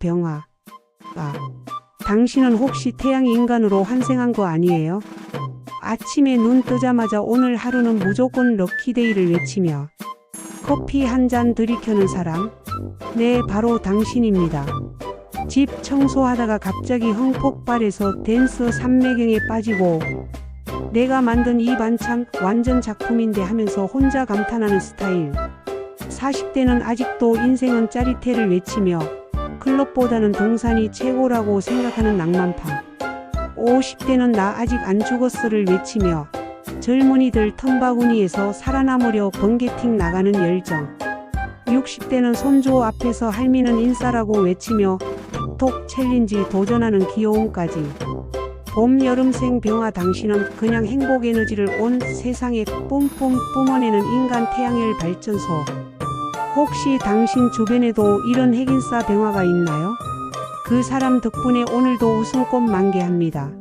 병화. 아, 당신은 혹시 태양 인간으로 환생한 거 아니에요? 아침에 눈 뜨자마자 오늘 하루는 무조건 럭키데이를 외치며 커피 한 잔 들이켜는 사람? 네, 바로 당신입니다. 집 청소하다가 갑자기 흥폭발해서 댄서 삼매경에 빠지고 내가 만든 이 반찬 완전 작품인데 하면서 혼자 감탄하는 스타일. 40대는 아직도 인생은 짜릿해를 외치며 클럽보다는 동산이 최고라고 생각하는 낭만파. 50대는 나 아직 안 죽었어를 외치며 젊은이들 텀바구니에서 살아남으려 번개팅 나가는 열정. 60대는 손조 앞에서 할미는 인싸라고 외치며 톡 챌린지 도전하는 귀여움까지. 봄, 여름 생 병화 당신은 그냥 행복 에너지를 온 세상에 뿜뿜 뿜어내는 인간 태양열 발전소. 혹시 당신 주변에도 이런 핵인싸 병화가 있나요? 그 사람 덕분에 오늘도 웃음꽃 만개합니다.